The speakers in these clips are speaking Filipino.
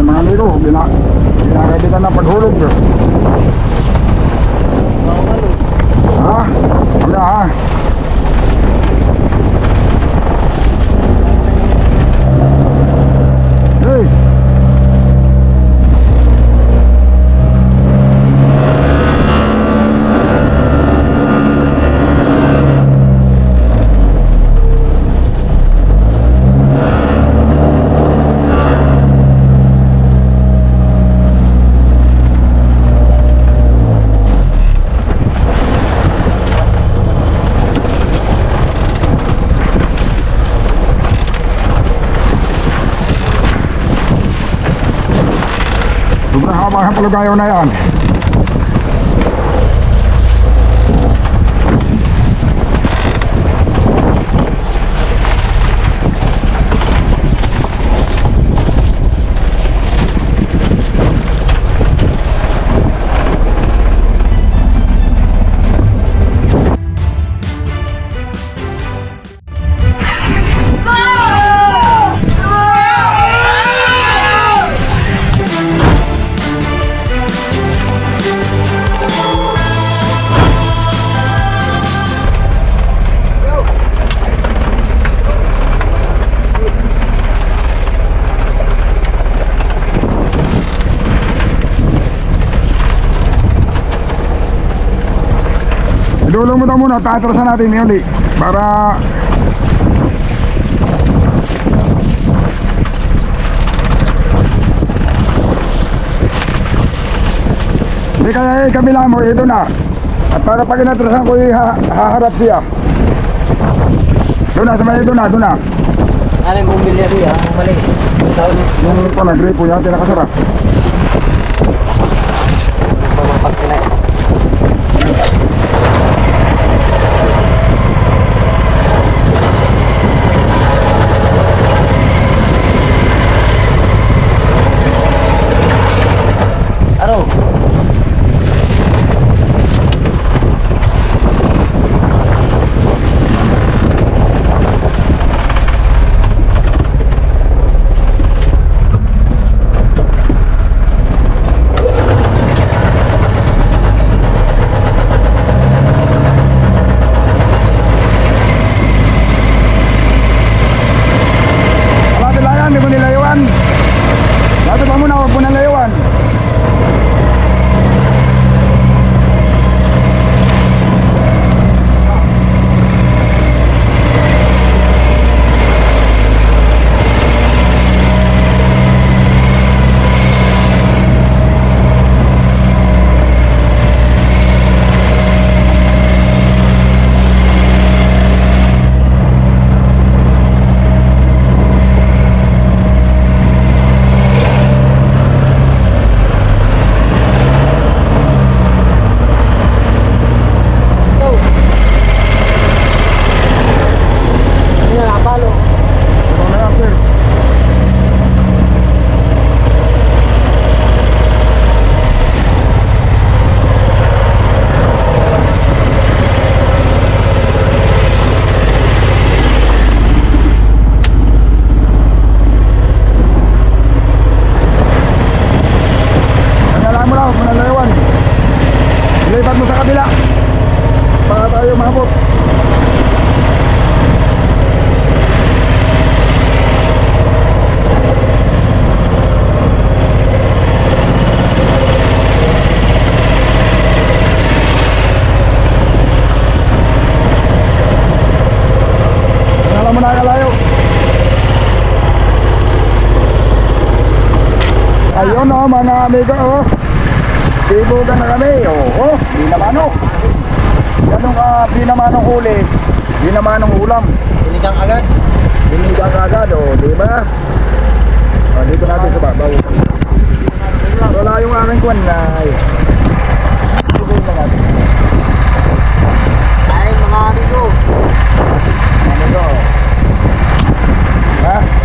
Yan mga amigo, gina, ginagabitan ng paghulog. Ha? Kami ha? Sobrang haba ng palugayaw na yan. Mo daw muna, tatrasan natin yung uli. Para... Hindi kaya eh, kabila mo, ito na. At para pag inatrasan ko, eh, ha haharap siya. Doon na, sa may doon na, doon na. Yung bumili rin ah? Mali. Yung pa nag-gripo yan, tinakasara. pamampak na. Yan ang uh, di naman ang huli. Di naman ang ulam. Sinigang agad. Hinigang agad oh, di ba? Oh, dito natin sa babaw. Wala yung aming kwan na. Tibugan na natin. Ay, mga amigo. Amigo. Ha?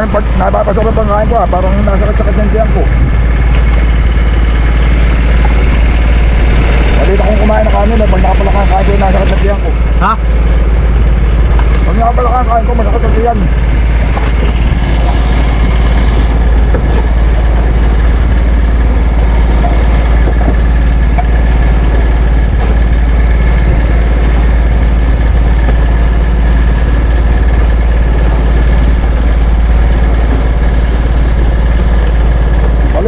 Parang pag napapasarap ang kain ko ah, parang nasakit-sakit ng siyang ko. Malita kong kumain ng kanin, eh, pag nakapalaka ang kain ko, nasakit ng siyang ko. Ha? Pag nakapalaka ang kain ko, masakit ang siyang.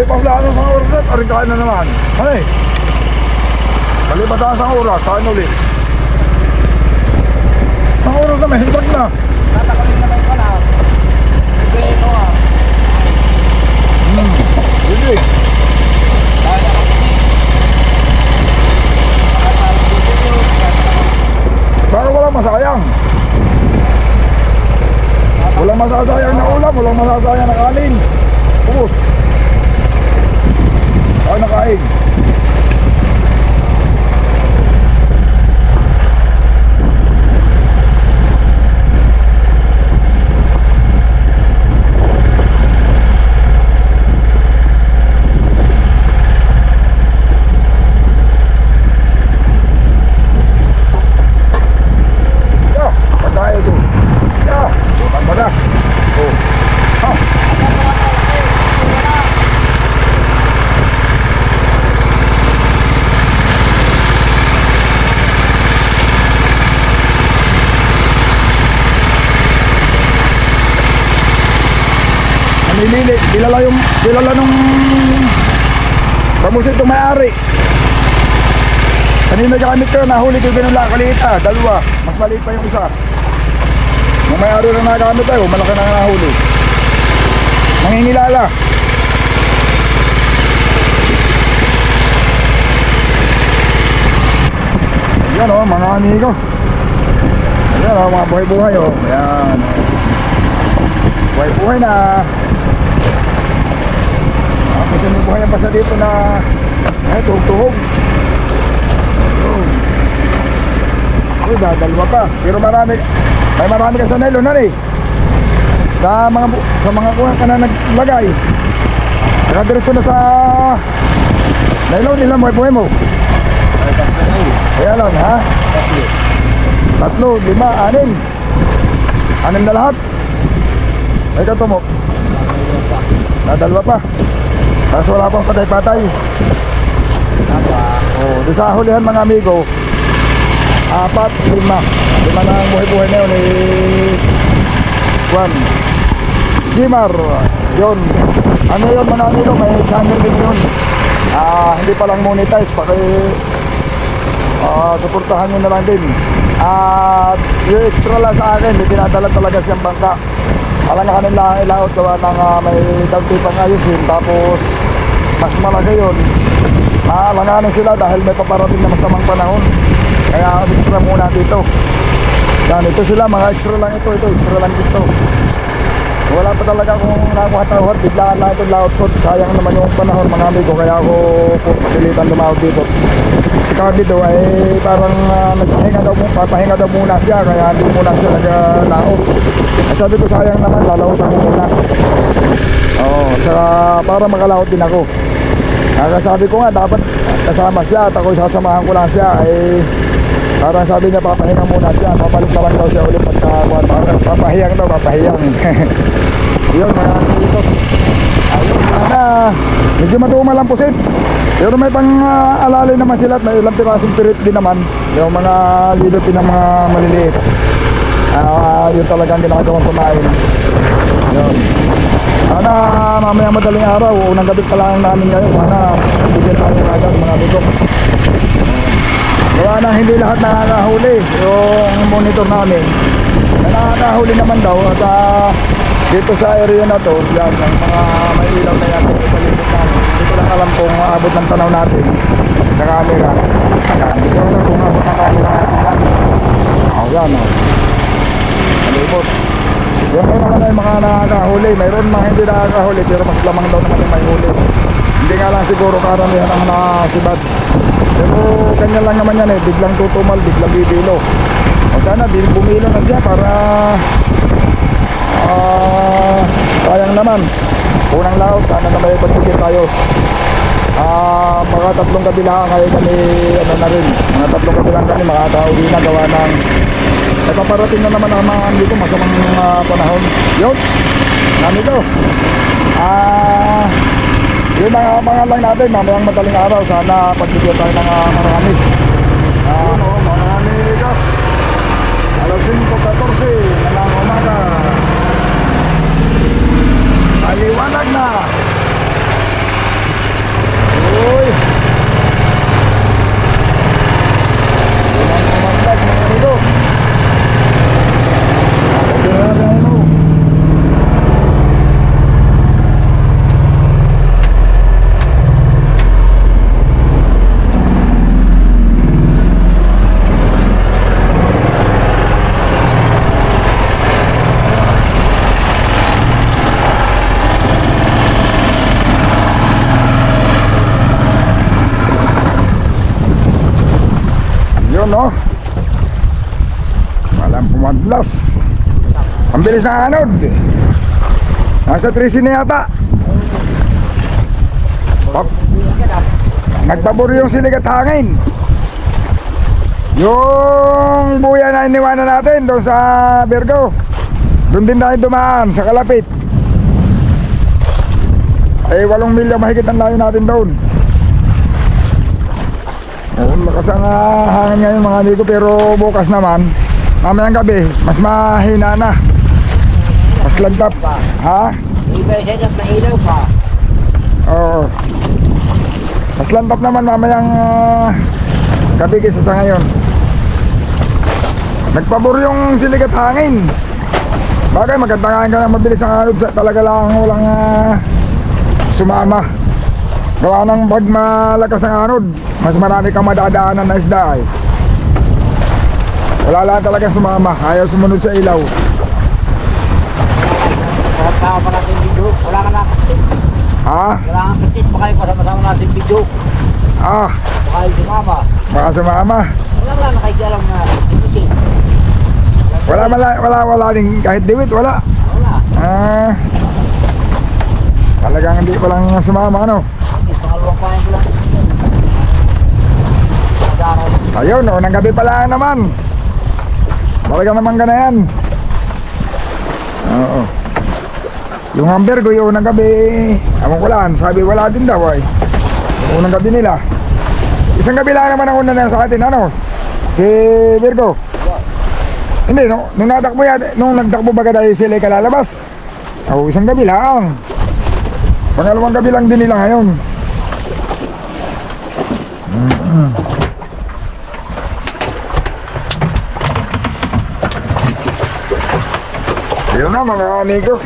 Malipas lang ng mga oras at kain na naman. Malipas lang sa oras, kain ulit. Ang oras na may hintag na. Tatakalin naman pala. Bibili ko ah. Hmm. Hindi. Dahil ako. Para walang masayang. Walang masasayang na ulam, walang masasayang na kanin. Ubus. Kain na kain. Ya, pagkain ito. Ya, sutan mo na. Oh. Ha. Namimili, kilala yung, kilala nung may-ari. Kanina gamit ko, nahuli ko ganun lang kaliit ah, dalawa. Mas maliit pa yung isa. Yung may-ari na nagamit tayo, malaki na nahuli. Nangingilala. Ayan o, mga amigo. Ayan o, mga buhay-buhay o. Ayan. Buhay-buhay na. Tapos yung buhay ang basa dito na ay, tuhog-tuhog. Uy, dadalwa pa. Pero marami, may marami ka sa nylon na eh. Sa mga, sa mga kuha ka na naglagay. Nakadiretso na sa nylon nila mo, buhay mo. Kaya lang, ha? Tatlo, lima, anim. Anim na lahat. Ay, ikaw tumo. Nadalwa pa. Tapos wala pang patay-patay. Oh, doon sa hulihan mga amigo, apat, lima. Lima na ang buhay-buhay na yun eh. Juan. Jimar. Yun. Ano yun mga amigo, may channel din yun. Ah, hindi pa lang monetize, paki ah, suportahan nyo na lang din. At yung extra lang sa akin, may pinadala talaga siyang bangka. Alam na kanila ang ilaot gawa ng ah, may dagti pang ayusin. Tapos mas malaki yun. Maalanganin sila dahil may paparating na masamang panahon. Kaya extra muna dito. Yan, ito sila, mga extra lang ito, ito, extra lang dito. Wala pa talaga akong nakuha tawad, biglaan lang itong laot. Sayang naman yung panahon mga amigo, kaya ako pilitan lumawag dito. Cardi daw ay parang uh, nagpahinga daw, papahinga daw muna siya, kaya hindi muna siya naglaot. Ay sabi ko sayang naman, lalawot ako muna. Oo, saka para makalaot din ako. Kaya sabi ko nga, dapat kasama siya at ako sasamahan ko lang siya. Ay, parang sabi niya, papahinga muna siya. Papalik na lang daw siya ulit pagka, parang papahiyang daw, papahiyang. Yun, mga ito. Ayun, sana. Medyo matumal ang pusit. Pero may pang uh, alalay naman sila at may ilang pirasong pirit din naman. Yung mga lilotin ng mga maliliit. Ah, yun talagang ginagawang kumain. Yun. Sana mamaya madaling araw, unang gabi pa lang namin ngayon. Sana bigyan tayo ng agad mga amigo. Gawa na hindi lahat nakakahuli yung monitor namin. Na nakakahuli naman daw at ah, dito sa area na to, yan, yung mga may ilaw na yan, yung paligid namin. ikot ng tanaw natin sa camera. Yan, hindi ko alam kung abot ang camera natin yan. Oh, yan oh. Malibot. Yan po naman ay mga nakakahuli. Mayroon mga hindi nakakahuli pero mas lamang daw naman yung may huli. Hindi nga lang siguro karamihan ang nasibad. Pero ganyan lang naman yan eh. Biglang tutumal, biglang bibilo. O sana bumilo na siya para ah sayang naman. Unang laot, sana na may pagbigyan tayo. Ah, mga tatlong kabilaan kayo kami ano na rin. Mga tatlong kabilaan kami makakauwi na gawa ng Nagpaparating na naman ang mga dito masamang uh, panahon. Yun. Nami to. Ah, yun ang abangan lang natin mamayang madaling araw. Sana pagbigyan tayo ng uh, marami. Ah, no, marami ka. Alas 5.14 na ng umaga. Maliwanag na. Uy. Yun ang umalag mga amigo. Pero, Yun no. Walang pumadlas. Ang bilis ng anod. Nasa 13 na yata. Pap Nagpabor yung silig at hangin. Yung buya na iniwanan natin doon sa Virgo. Doon din tayo dumaan sa kalapit. Ay, walong milya mahigit ang layo natin doon. Oo, lakas ang ah, hangin ngayon mga amigo pero bukas naman, mamayang gabi, mas mahina na. Mas lantap. Ha? Iba siya na mailaw pa. Oo. Mas lantap naman mamayang ah, gabi kaysa sa ngayon. Nagpabor yung silig at hangin. Bagay maganda nga ka na mabilis ang anod sa- talaga lang walang ah, sumama. Gawa ng pag malakas ang anod, mas marami kang madadaanan na isda ay. Wala lang talaga sumama, ayaw sumunod sa ilaw. Sarap ka pa natin video. Wala ka na. Ha? Wala kang katit. Baka yung kasama-sama natin video. Ah, Baka yung sumama. baka sumama. Wala nga nakikialam na. Wala, wala, wala, wala din kahit diwit, wala. Wala. Ah, talagang hindi pa lang sumama, ano? Pangalawang kain ko lang. Ayun, no, ng gabi pa lang naman. Talaga naman ganayan. Oo. Yung hamburger, yung unang gabi, amon ko lang, sabi wala din daw ay. Yung unang gabi nila. Isang gabi lang naman ang una na sa atin, ano? Si Virgo. Hindi, no, nung nadakbo yan, nung nagdakbo baga tayo sila ay kalalabas. Oo, isang gabi lang. Pangalawang gabi lang din nila ngayon. Yun na mga amigo.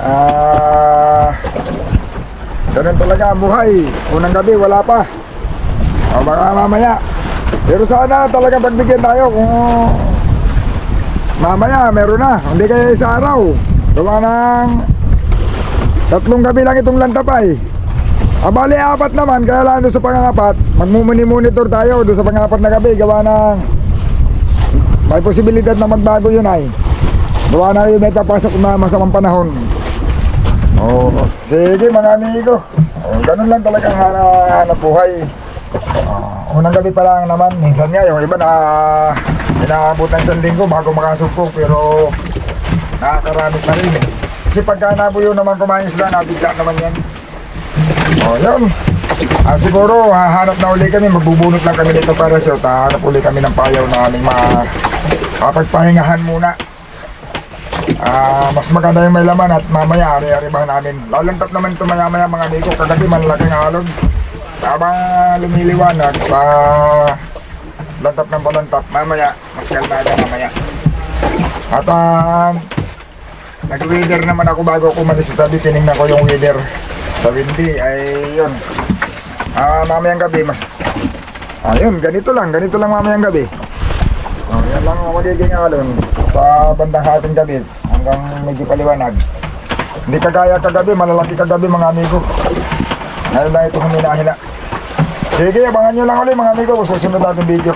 Ah, ganun talaga buhay. Unang gabi wala pa. O baka mamaya. Pero sana talaga pagbigyan tayo kung mamaya meron na. Hindi kaya sa araw. Gawa ng tatlong gabi lang itong lantapay. Abali apat naman, kaya lang doon sa pangapat, magmumuni-monitor tayo doon sa pangapat na gabi. Gawa ng may posibilidad na magbago yun ay. Gawa na yun may papasok na masamang panahon. Oo. Sige mga amigo. Oh, ganun lang talagang hana- hanap buhay. Oh, unang gabi pa lang naman. Minsan nga yung iba na inaabutan sa linggo bago makasupok pero nakakaramit na rin. Kasi pagka nabuyo naman kumain sila, nabigla naman yan. Oh, yun. Ah, siguro hahanap na uli kami, magbubunot lang kami dito para sa hahanap uli kami ng payaw na aming ma mapagpahingahan muna. Ah, mas maganda yung may laman at mamaya ari-aribahan namin. Lalantap naman ito maya-maya mga amigo. Kagabi malaki ng alon. Habang lumiliwanag, pa lantap ng balantap. Mamaya, mas kalmada mamaya. At ah, nag-weather naman ako bago ako umalis sa tabi. Tinignan ko yung weather sa windy. Ay, yun. Ah, mamayang gabi mas Ayun, ganito lang, ganito lang mamayang gabi. Lang ang magiging alon sa bandang hating gabi hanggang medyo paliwanag. Hindi kagaya kagabi, malalaki kagabi mga amigo. Ngayon lang ito huminahina. Sige, abangan nyo lang ulit mga amigo, susunod natin video.